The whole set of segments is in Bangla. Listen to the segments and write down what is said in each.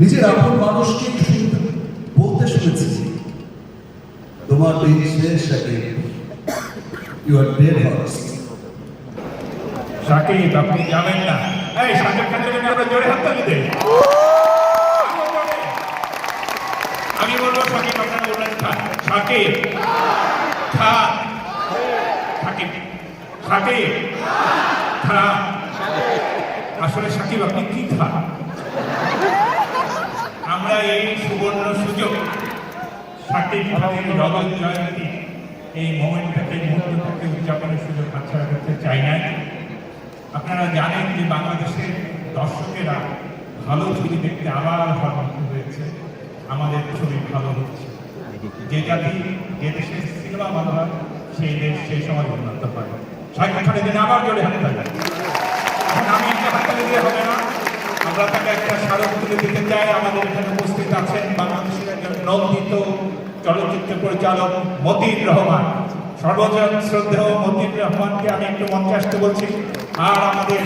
নিজের আপন মানুষকে বলতে শুনেছি। তোমার শেষ ইউ আর ডেড হর্স আপনি যাবেন না। এই সাকিব খানের জন্য আমরা জোরে হাত তালি দেই। আমি বলব সাকিব আপনারা বললেন আসলে সাকিব আপনি কি খান আমরা এই সুবর্ণ সুযোগ সাকিব খানের রজত জয়ন্তী। এই মোমেন্টটাকে মুহূর্তটাকে উদযাপনের সুযোগ হাতছাড়া করতে চাই না আপনারা জানেন যে বাংলাদেশের দর্শকেরা ভালো ছবি দেখতে আবার ভাবান্ত হয়েছে। আমাদের ছবি ভালো হচ্ছে। যে জাতি যে দেশের সিনেমা ভালো হয় সেই দেশ সেই সময় উন্নত হয়। সাকিব খানের দিনে আবার জোরে হাতে থাকে আমি একটা হাততালি দিয়ে হবে না। আমরা তাকে একটা স্মারক তুলে দিতে চাই। আমাদের এখানে উপস্থিত আছেন বাংলাদেশের একজন নন্দিত চলচ্চিত্র পরিচালক মতিন রহমান। সর্বজন শ্রদ্ধেয় মতিন রহমানকে আমি একটু মঞ্চে আসতে বলছি আর আমাদের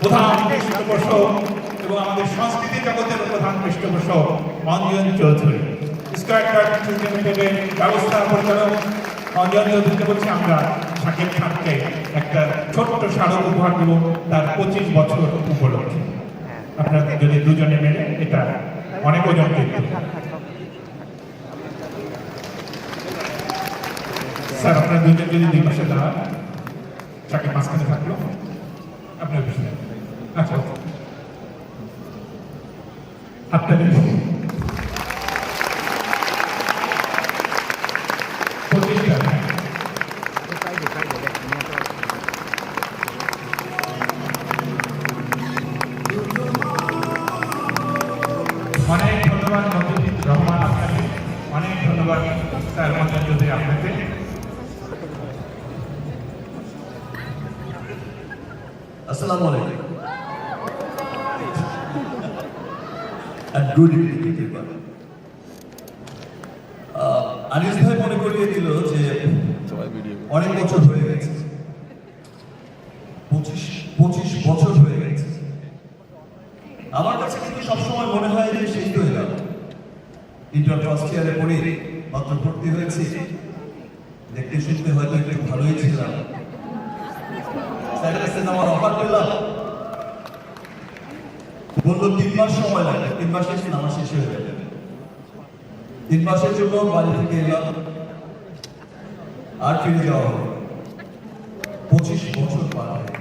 প্রধান পৃষ্ঠপোষক এবং আমাদের সংস্কৃতি জগতের প্রধান পৃষ্ঠপোষক অঞ্জন চৌধুরী। ব্যবস্থা পরিচালক অঞ্জন চৌধুরীকে বলছি আমরা শাকিব খানকে একটা ছোট্ট স্মারক উপহার দেব। তার পঁচিশ বছর দুজনে মিলে এটা অনেক ওজন কিন্তু। স্যার, আপনার দুজন যদি দুই পাশে দাঁড়ান চাকরি মাঝখানে থাকল আপনার বিষয়ে আচ্ছা আপনাদের আসসালামু আলাইকুম। And good evening. আনিস ভাই মনে করিয়ে দিল যে অনেক বছর হয়ে গেছে। পঁচিশ পঁচিশ বছর হয়ে গেছে। আমার কাছে কিন্তু সবসময় মনে হয় যে সেই তো এলাম। ইন্টার ফার্স্ট ইয়ারে পড়ে, মাত্র ভর্তি হয়েছি। দেখতে শুনতে হয়তো একটু ভালোই ছিলাম। আমার অফার বলল তিন মাস সময় লাগে। তিন মাসে সিনেমা শেষ হয়ে যাবে। তিন মাসের জন্য বাড়ি থেকে এলাম। আর ফিরে যাওয়া হবে পঁচিশ বছর পার হয়ে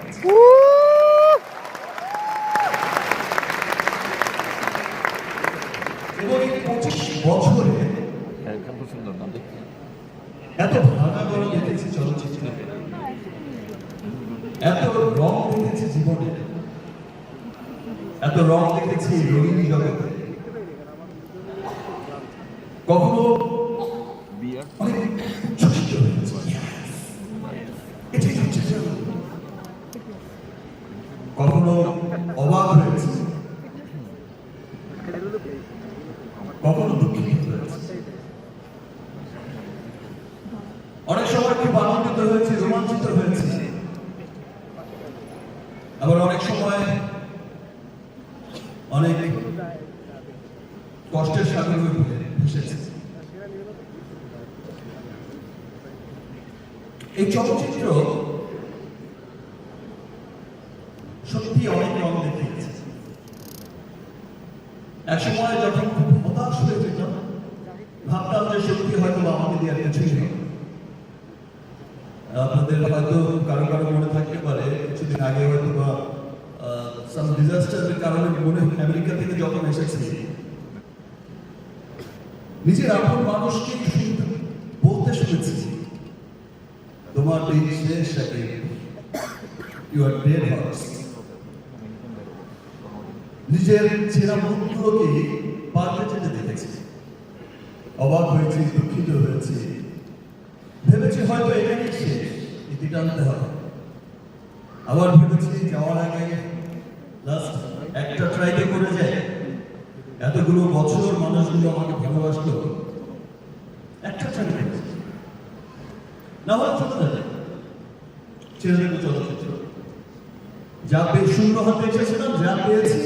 এবং এই পঁচিশ বছরে এত ভাঙা দেখেছি চলচ্চিত্রে এত রং দেখেছি জীবনে। এত রং দেখেছি রঙিন জগতে। কখনো। কখনো অবাক হয়েছে কখনো দুঃখিত অনেক সময় খুব আনন্দিত হয়েছে, রোমাঞ্চিত হয়েছে। আবার অনেক সময় অনেক কষ্টের সাগরে এই চলচ্চিত্র সত্যি অনেক রং দেখিয়েছে। এক সময় যখন খুব হতাশ হয়ে যেতাম, ভাবতাম যে সত্যি হয়তো আমাকে দিয়ে কিছুই আপনাদের হয়তো কারও কারও মনে থাকতে পারে, কিছুদিন আগে হয়তো বা সাম ডিজাস্টারের কারণে মনে আমেরিকা থেকে যখন এসেছি, নিজের আপন মানুষকে বলতে শুনেছি। তোমার দিন শেষ ইউ আর ডেড হর্স নিজের ছেঁড়া মুখগুলোকে পাল্টে যেতে দেখেছি। অবাক হয়েছি, দুঃখিত হয়েছি। ভেবেছি হয়তো এখানেই শেষ। ইতি হবে। আবার ভেবেছি যাওয়ার আগে লাস্ট একটা ট্রাইতে করে যায় এতগুলো বছর মানুষগুলো আমাকে ভালোবাসলো একটা ট্রাই করেছি না হলে চলে যাবে। ছেড়ে দেবো চলচ্চিত্র। যা পেয়ে শূন্য হাতে এসেছিলাম, যা পেয়েছি